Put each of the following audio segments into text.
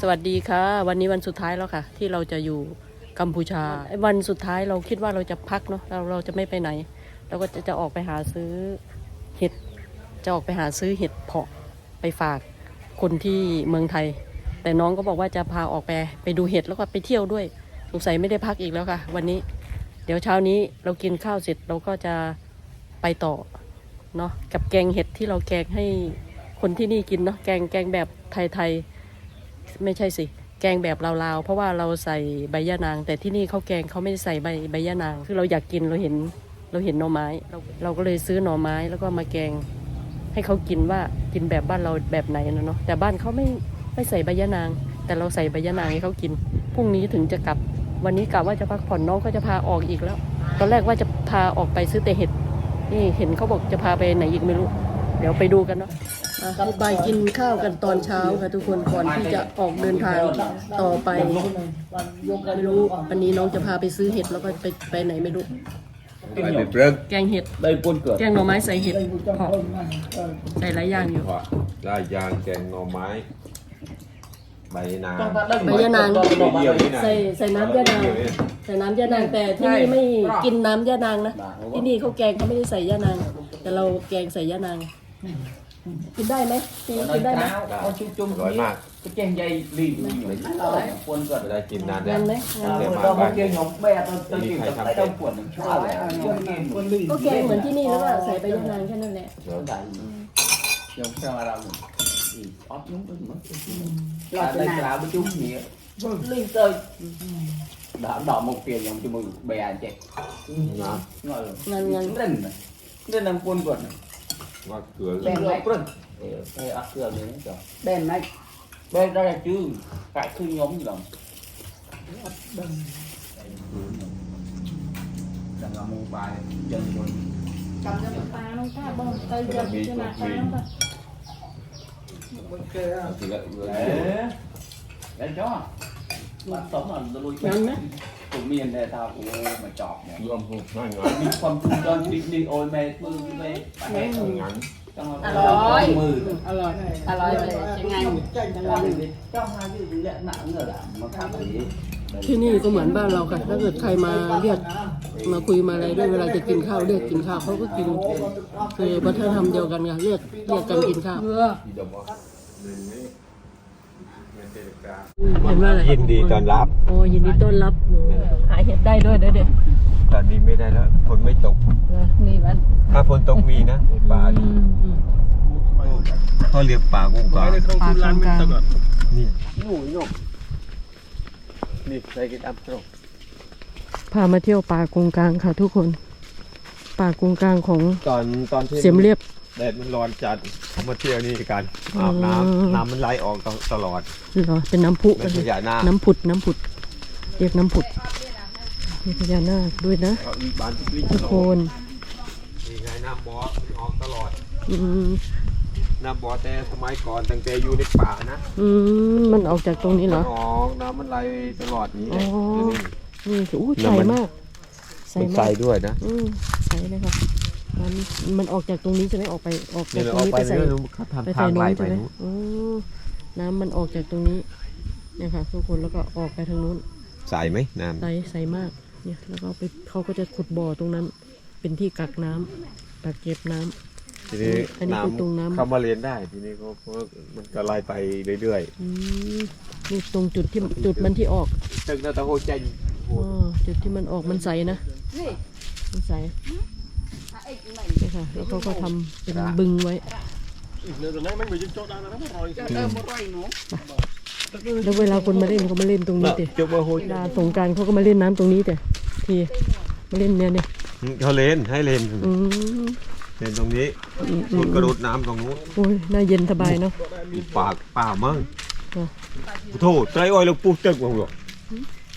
สวัสดีค่ะ วันนี้วันสุดท้ายแล้วค่ะ ที่เราจะอยู่กัมพูชาไอ้วันสุดท้ายเราคิดว่าเราจะพักเนาะเราเราจะไม่ไปไหน เราก็จะจะออกไปหาซื้อเห็ดจะออกไปหาซื้อเห็ดเพาะไปฝากคนที่เมืองไทย แต่น้องก็บอกว่าจะพาออกไปไปดูเห็ดแล้วก็ไปเที่ยวด้วยสงสัยไม่ได้พักอีกแล้วค่ะ วันนี้ เดี๋ยวเช้านี้เรากินข้าวเสร็จเราก็จะไปต่อเนาะกับแกงเห็ดที่เราแกงให้คนที่นี่กินเนาะแกงแกงแบบไทยๆ ไม่ใช่สิ แกงแบบลาวๆ เพราะว่าเราใส่ใบยะนาง แต่ที่นี่เขาแกงเขาไม่ได้ใส่ใบใบยะนาง คือเราอยากกินเราเห็นเราเห็นหน่อไม้เราเราก็เลยซื้อหน่อไม้แล้วก็มาแกง ให้เขากินว่ากินแบบบ้านเราแบบไหนนะเนาะแต่บ้านเขาไม่ไม่ใส่ใบยะนาง แต่เราใส่ใบยะนางให้เขากินพรุ่งนี้ถึงจะกลับ วันนี้กะว่าจะพักผ่อนน้องก็จะพาออกอีกแล้ว ตอนแรกว่าจะพาออกไปซื้อแต่เห็ดนี่เห็นเขาบอกจะพาไปไหนอีกไม่รู้ เดี๋ยวไปดูกันเนาะ ไปกินข้าวกันตอนเช้าค่ะทุกคนก่อนที่จะออกเดินทางต่อไปไม่รู้วันนี้น้องจะพาไปซื้อเห็ดแล้วก็ไปไปไหนไม่รู้ไปเป็นเรื่องแกงเห็ดได้ปุ้นเกิดแกงหน่อไม้ใส่เห็ดเพาะใส่หลายอย่างอยู่เพราะได้ยางแกงหน่อไม้ใบนางใบยะนางเดียวนี่นะใส่ใส่น้ำยะนางเดียวนี่ใส่น้ำยะนางแต่ที่นี่ไม่กินน้ำยะนางนะที่นี่เขาแกงเขาไม่ได้ใส่ยะนาง แต่เราแกงใส่ยะนาง กินได้ไหมปีกินได้ไหมเอาชุ่มจุ่มอร่อยมาก cái chèn dây liền liền quần ไม่ quần ได้กินนานแล้งั้วนไหมงั้นเดี๋ยวมา đâu บ้า mà น kia nhóm bè tôi tôi chuyển tập tay đâu quần sao lại quần kia quần liền ก็แกงเหมือนที่นี่แล้วก็ใส่ใบยะนางแค่นั้นแหละ nhóm sao mà làm ót nhóm tôi mất là đây là bên chung nghĩa liên tơi đã đỏ một tiền nhóm cho mình bè chạy นะ ngồi งั้นงั้น lên lên làm quần quần ว่าเกลื อ lên lại quần đây ắt cửa này cho đèn này đây ra là chứ phải cứ nhóm gì lòng đang làm một bài dân rồi จำจะปลาน้องป้าบ่เอ้ยจะจะมาปลาน้ องป้าทีละเกลือ để để cho bạn sống là tôi lui Nhanh đấy. của miền để tao của mà chọt nè รวมหุบง่ายง่าย đi con cho đi đi ôi mẹ mơ mẹ งั้น trong À, rồi. mơ อร่อยอร่อยเลยยังไง trong hai cái gì lẽ nặng rồi là nó khác gì ที่นี่ก็เหมือนบ้านเราค่ะถ้าเกิดใครมาเรียกมาคุยมาอะไรด้วยเวลาจะกินข้าวเรียกกินข้าวเขาก็กินคือวัฒนธรรมเดียวกันค่ะเรียกเรียกกันกินข้าวที่ดมว่า เห็นว่าอะไรยินดีต้อนรับ โอ้ยินดีต้อนรับโอ้หาเห็ดได้ด้วยเด้อเด็กตอนนี้ไม่ได้แล้วฝนไม่ตกมีวันถ้าฝนตกมีนะในป่าเขาเรียกป่ากุ้งกาปลากลางกลางนี่นี่ใส่กินอัพตรงพามาเที่ยวป่ากงกลางค่ะทุกคน ป่ากงกลางของตอนตอนที่เสียมเรียบ แดดมันร้อนจัดเขามาเที่ยวนี่กันอาบน้อืมำน้ำมันไหลออกตลอดเหรอเป็นน้ำพุไม่ใช่ยาหน้าน้ำผุดน้ำผุด เรียกน้ำผุดมีพญานาคด้วยนะเขาอีบ้านที่วิ่งทุกตลคอดนมีไงน้ำบอสมันออกตลอดอืมน้ำบอสแต่สมัยก่อนตั้งแต่อยู่ในป่านะ อืมมันออกจากตรงนี้เหรมัอนออกน้ำมันไหลตลอดนี้แหละอ๋อเดี๋ยวนี้นี่คืออู้น้ำใสมันมากใสมันมาใสกด้วยนะอืมใสเลยค่ะ มันมันออกจากตรงนี้ใช่ไหมออกไปออกจานี่กเราตรงออกนี้ไปไปใส่เรื่อยๆเขาไปทำทาใส่งไหลนู้นไปใช่ไหมนู้นอ๋อน้ำมันออกจากตรงนี้เนี่ยค่ะทุกคนแล้วก็ออกไปทางนู้นใสไหมน้ใสใสมากเนี่ยแล้วก็ไปเขาก็จะขุดบ่อตรงนั้น เป็นที่กักน้ำกักเก็บน้ำำทีนี้อันนี้คือตรงน้ำ เข้ามาเรียนได้ ทีนี้เขาเขามันก็ไหลไปเรื่อยอืมนี่ตรงจุดที่จุดมันที่ออกๆตึกนาตะโฮเจนอ๋อจุดที่มันออกมันใสนะมันใส นี่ค่ะแล้วเขาก็ทำเป็นบึงไว้ แล้วเวลาคนมาเล่นเขามาเล่นตรงนี้แต่จุบมาโฮเวลาสงกรารเขาก็มาเล่นน้ำตรงนี้แต่ทีมาเล่นเนี่ยเนี่ยเขาเล่นให้เล่นอืมเล่นตรงนี้อืมอืคุมณกระโดดน้ำตรงนู้นโอ้ยน่าเย็นสบายเนาะปากป่ามั่งอะโธ่ใจอ้อยแล้วปุ๊บตึกมาหัว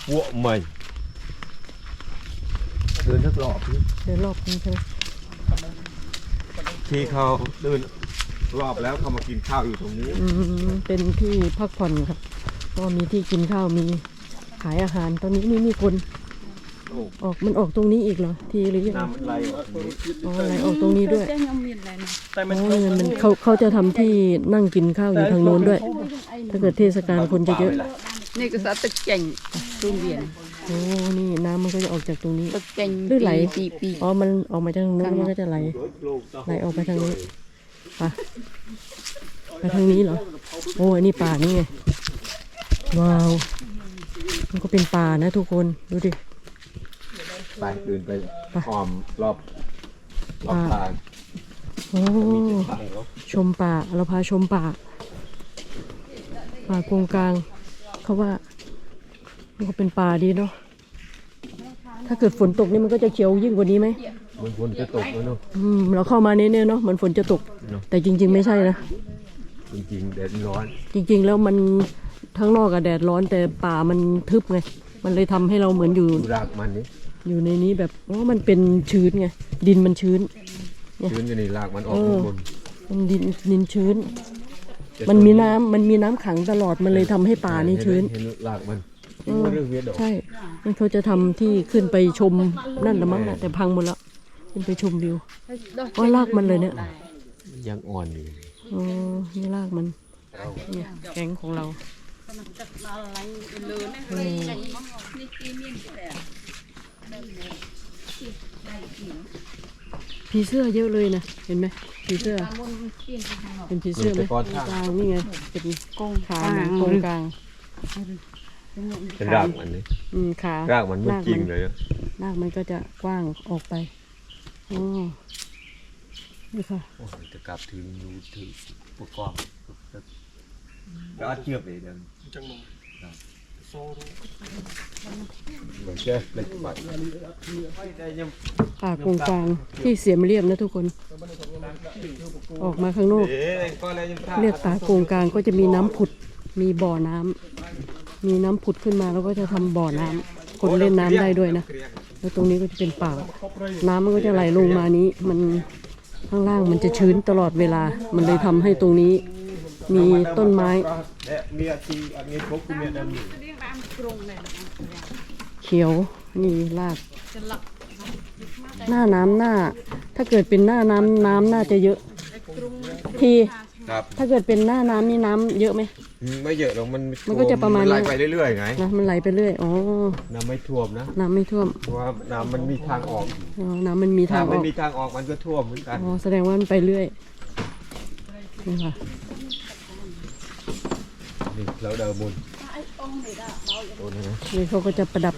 หัวใหม่ เดินสักรอบเดินรอบนี้ใช่ไหมที่เขาเดินรอบแล้วเขามากินข้าวอยู่ตรงนี้เป็นที่พักผ่อนครับ ก็มีที่กินข้าวมีขายอาหารตอนนี้นี่มีคนออกมันออกตรงนี้อีกเหรอทีหรือยังไงน้ำไหลออกตอ้ออไหลออกตรงนี้ด้วยแต่มันเขาเขาจะทำที่นั่งกินข้าวอยู่ทางโน้นด้วย ถ้าเกิดเทศกาลคนจะเยอะ Ne güzel tıkken. Dün bilen. โอ้นี่น้ำมันก็จะออกจากตรงนี้ เป็นหรือไหล ปีปี อ๋อ มันออกมาทางนู้นมันก็จะไหล ไหลออกไปทางนี้ปะไปทางนี้เหรอ โอ้อันนี้ป่านี่ไง ว้าว มันก็เป็นป่านะทุกคน ดูดิ ไปเดินไปอ้อมรอบรอบป่าโอ้ ชมป่า เราพาชมป่า ป่ากรงกลาง เขาว่า มันก็เป็นป่าดีเนาะ ถ้าเกิดฝนตกนี่มันก็จะเขียวยิ่งกว่านี้ไหมมันฝนจะตกแล้วเนาะอืมเราเข้ามาเนี่ยเนาะเหมือนฝนจะตกเนอะแต่จริง ๆ ไม่ใช่นะ จริงๆแดดร้อน จริง ๆ แล้วมันทั้างนอกอะแดดร้อนแต่ป่ามันทึบไง มันเลยทำให้เราเหมือนอยู่ดูรากมันนี่อยู่ในนี้แบบอ๋อมันเป็นชื้นไง ดินมันชื้น ชื้นกันนี่รากมันออกเออบนมันดินดินชื้นแต่มันมีน้ำมันมีน้ำขังตลอดมันเลยทำให้ป่านี่ชื้นเห็นรากมัน ใช่ใช่มันเขาจะทำที่ขึ้นไปชมนั่นละมั้งนะแต่พังหมดแล้วขึ้นไปชมวิว ว่าลากมันเลยเนี่ย ยังอ่อนอยู่อ๋อนี่ลากมันเนี่ยแกงของเรา ผีเสื้อเยอะเลยนะ เห็นไหมผีเสื้อ เป็นผีเสื้อไหมตรงกลางนี่ไง เป็นกองกลางกองกลาง เป็นรากมันนี่อืมขารากมันไม่จริงเลยอะรากมันก็จะกว้างออกไปอ๋อนี่ค่ะโอ้ยจะกลับถึงดูถึงอุปกรณ์จะเอาเชือกไปเดินจังหวะโซ่เชือกเล็กไปป่งกลางที่เสียมเรียบนะทุกคน ออกมาข้างนอก เรียบป่ากงกลางก็จะมีน้ำผุดมีบ่อน้ำ มีน้ำผุดขึ้นมาแล้วก็จะทำบ่อน้ำคนเล่นน้ำได้ด้วยนะ แล้วตรงนี้ก็จะเป็นป่า น้ำมันก็จะไหลลงมานี้ มันข้างล่างมันจะชื้นตลอดเวลา มันเลยทำให้ตรงนี้มีต้นไม้ เขียวนี่รากหน้าน้ำหน้า ถ้าเกิดเป็นหน้าน้ำน้ำน่าจะเยอะ ทีถ้าเกิดเป็นหน้าน้ำนี่น้ำเยอะไหม ไม่เยอะหรอกมันมันก็จะประมาณ ไหลนี้ไปเรื่อยๆไงนะมันไหลไปเรื่อยอ๋อน้ำไม่ท่วมนะน้ำไม่ท่วมเพราะว่าน้ำมันมีทางออกอ๋อน้ำมันมีทาถ้างอไม่อกมีทางออกมันก็ท่วมเหมือนกันอ๋อแสดงว่ามันไปเรื่อยนี่ค่ะนี่เราเดินบนตัวนี้นะนี่เขาก็จะประดับ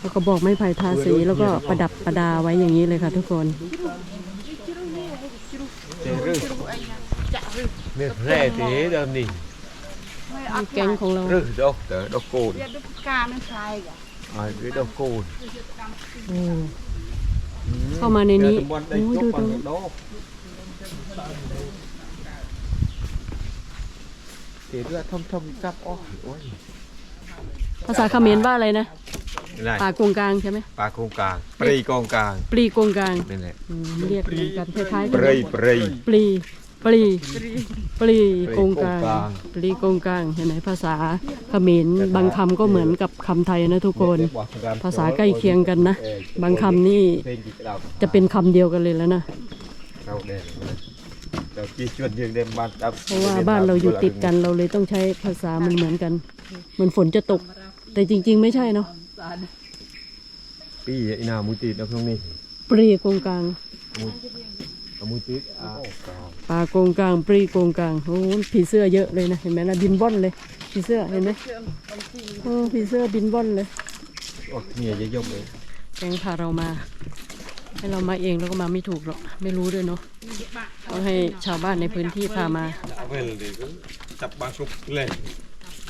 แล้วก็บอกไม้ไผ่ทาสีแล้วก็ประดับประดาไว้อย่างนี้เลยค่ะทุกคน เจรึเนี่ยแร่ตีเดิมนี่ นี่แกงของเรา rồi đâu tới đâu cồn เรียดูกามันใช่กะ ai biết đâu cồn โเข้ามาในนี้โอ้ยดูดู thì đưa thông thông cắp ôi ôi ภาษาเขมรว่าอะไรนะปลากงกลางใช่ไหมปลากร càng prei con càng ปลีกงกลาง đây này อืเรียกเหมือนกันคล้ายๆกัน prei prei ปลี ปลีปลีกงกลางกงกลางปลีกงกลางเห็นไหมภาษาเขมรบางคำก็เหมือนกับคำไทยนะทุกคน ภาษาใกล้เคียงกันนะ บางคำนี่จะเป็นคำเดียวกันเลยแล้วนะเราแดงเราจีชวนยังเดิมบ้านดับเพราะว่าบ้านเราอยู่ติดกันเราเลยต้องใช้ภาษามันเหมือนกัน เหมือนฝนจะตก แต่จริง ๆ ไม่ใช่เนาะปีอีนามุติดตรงนี้ปลีกงกลาง ปลาโกงกลางปรีโกงกลางโอ้ผีเสื้อเยอะเลยนะเห็นไหมนะบินบ่อนเลยผีเสื้อเห็นไหมโอ้ผีเสื้อบินบ่อนเลยอ๋อเหนี่ยเยอะยมเลยแกงพาเรามาให้เรามาเองแล้วก็มาไม่ถูกหรอกไม่รู้ด้วยเนาะต้องให้ชาวบ้านในพื้นที่พามาจับบางชุบเลย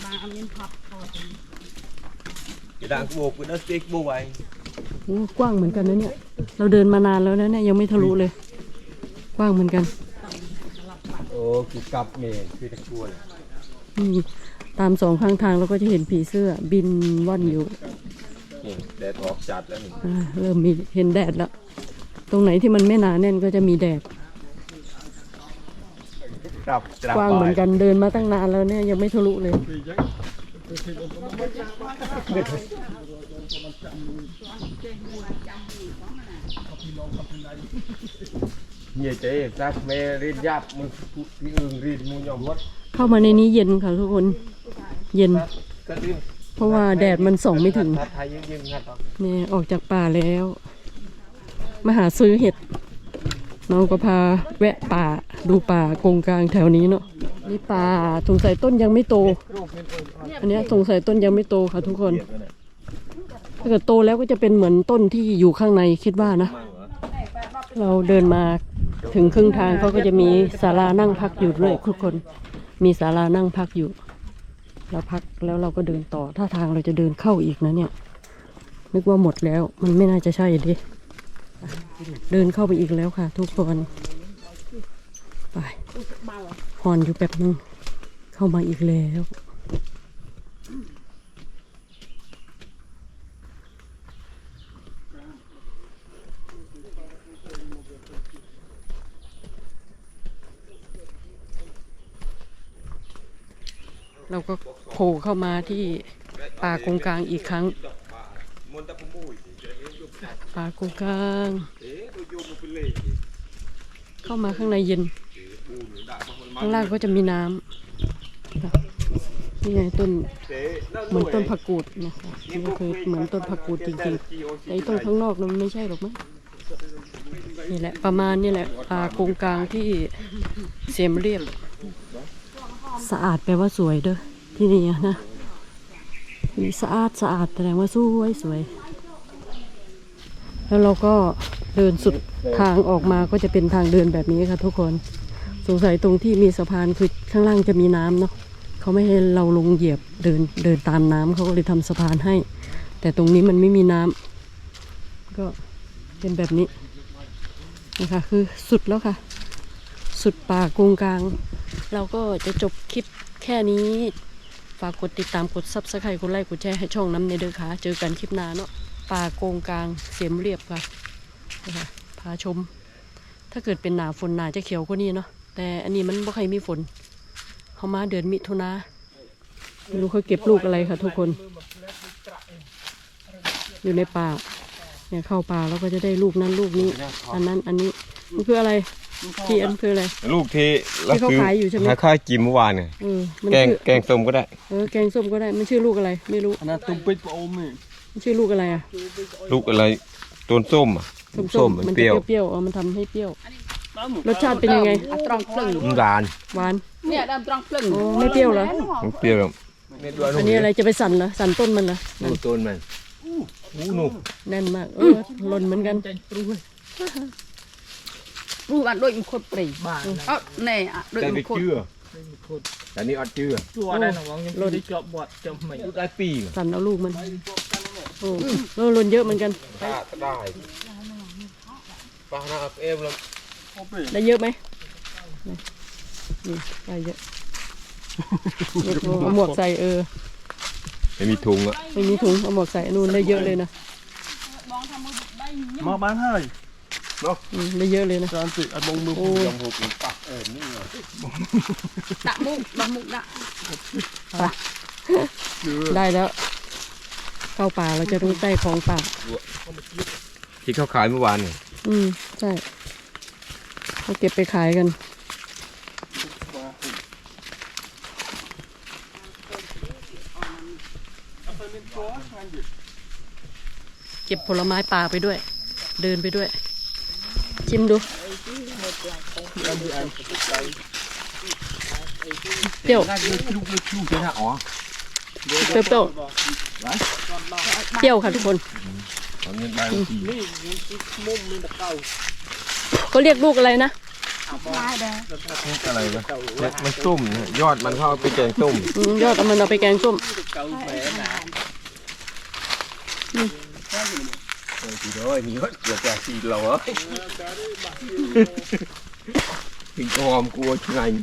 บางอบพอดีจะดังโบกเป็นนัสติกโบไวกว้างเหมือนกันนะเนี่ย เราเดินมานานแล้วนะเนี่ยยังไม่ทะลุเลย ว้างเหมือนกัน โอ้คือกับเมย์คือตะกวนนี่ตามสองข้างทางเราก็จะเห็นผีเสื้อ บินว่อนอยู่นี่แดดออกจัดแล้วนี่อ่าเริ่มมีเห็นแดดแล้ว ตรงไหนที่มันไม่หนาแน่นก็จะมีแดดจับจับกว้างเหมือนกันเดินมาตั้งนานแล้วเนี่ยยังไม่ทะลุเลย nhiều chế ra mẹ riêng giáp một cái ương riêng mua nhỏ mất เข้ามาในนี้เย็นค่ะทุกคน เย็น cái riêng เพราะว่าแดดมันส่องไม่ถึง thật hay riêng riêng thật นี่ออกจากป่าแล้ว มาหาซื้อเห็ด น้องก็พาแวะป่าดูป่ากงกลางแถวนี้เนาะนี่ป่าสงสัยต้นยังไม่โต อันเนี้ยสงสัยต้นยังไม่โตค่ะทุกคน ถ้าเกิดโตแล้วก็จะเป็นเหมือนต้นที่อยู่ข้างในคิดว่านะ เราเดินมา ถึงครึ่งทางเขาก็จะมีศาลานั่งพักอยู่ด้วยทุกคน มีศาลานั่งพักอยู่ เราพักแล้วเราก็เดินต่อ ถ้าทางเราจะเดินเข้าอีกนะเนี่ย นึกว่าหมดแล้ว มันไม่น่าจะใช่ดิ เดินเข้าไปอีกแล้วค่ะ ทุกคน ไปหอนอยู่แบบนึง เข้ามาอีกแล้ว เราก็โผล่เข้ามาที่ป่ากงกลางอีกครั้งป่ากงกลาง เข้ามาข้างในเย็น ข้างล่างก็จะมีน้ำนี่ไงต้นเหมือนต้นผักกูดนะคะนี่ก็คือเหมือนต้นผักกูดจริงๆแต่ไอ้ต้นข้างนอกนั้นมันไม่ใช่หรอกมั้งนี่แหละประมาณนี่แหละป่ากงกลางที่เสียมเรียบ สะอาดแปลว่าสวยเด้อที่นี่อะนะนี่สะอาดสะอาดแสดงว่าสวยสวย แล้วเราก็เดินสุดทางออกมาก็จะเป็นทางเดินแบบนี้ค่ะทุกคนสงสัยตรงที่มีสะพานคือข้างล่างจะมีน้ำเนาะเขาไม่ให้เราลงเหยียบเดินเดินตามน้ำเขาก็เลยทำสะพานให้ แต่ตรงนี้มันไม่มีน้ำก็เป็นแบบนี้นะคะคือสุดแล้วค่ะ สุดป่ากงกลาง เราก็จะจบคลิปแค่นี้ ฝากกดติดตามกดซับสไครต์กดไลค์กดแชร์ให้ช่องน้ำในเด้อค่ะ เจอกันคลิปหน้าเนาะป่าโกงกลางเสียมเรียบค่ะนะคะพาชม ถ้าเกิดเป็นหนาฝนหนาจะเขียวกว่านี้เนาะแต่อันนี้มันบ่ใครมีฝน เขามาเดือนมิถุนาไม่รู้เขาเก็บลูกอะไรค่ะทุกคน อยู่ในป่าเนี่ยเข้าป่าแล้วก็จะได้ลูกนั้นลูกนี้ อันนั้นอันนี้มันคืออะไร จีอันคืออะไร ลูกที่ที่เขาขายอยู่ใช่ไหม หาคากินเมื่อวานเนี่ยแกงแกงส้มก็ได้ เออแกงส้มก็ได้มันชื่อลูกอะไร ไม่รู้อันนั้นตุ้มปิดปะอมนี่มัชื่อลูกอะไรอะลูกอะไรต้นส้มอะลูกส้มมันเปรี้ยวเปรี้ยวมันทำให้เปรี้ยว รสชาติเป็นยังไง อะตรองพลึลูกน้ำาลหวานเนี่ยดิมตรองเพลึงโอ้ไม่เปรี้ยวเหรอมัเปรี้ยวอันนี้อะไรจะไปสั่นเหรอสั่นต้นมันเหรอลูกต้นมันอู้หูหนูแน่นมากเออหล่นเหมือนกัน รูปอันโดยมุขดปรีบ้านเออาแน่อะโดยแต่มุไปขด เชื่อแต่นี่อัดเชื่อจัวได้หนองยังไม่ได้จาบบอดจำะไม่ยุดได้ปีสั่นเอาลูกมันโอ้โหลนเยอะเหมือนกันได้ได้ปลาหน้าเอฟแล้วได้เยอะไหมนี่ได้เยอะเอาหมวกใส่เออไม่มีถุงอะไม่มีถุงเอาหมวกใส่นู่นได้เยอะเลยนะมองบ้านเฮ้ เนาะอืม่เยอะเลยนะจานสิอันบงมือผมยำหกปากเอ็นนี่เลยตะมุกบะมุกนะคืได้แล้ว เข้าป่าเราจะรู้ใจของป่า ที่เขาขายเมื่อวานอืมใช่เขาเก็บไปขายกัน เก็บผลไม้ป่าไปด้วย เดินไปด้วย ชิมดูเปรี้ยวเปรี้ยวเปรี้ยวเปรี้ยวค่ะทุกคนเขาเรียกลูกอะไรนะอะไรวะมันส้มยอดมันเข้าไปแกงส้มยอดมันเอาไปแกงส้ม thì đó thì hết được cả xì lò á thì hòm cua chứ này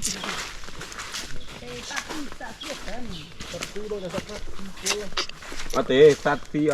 ở tế sát phi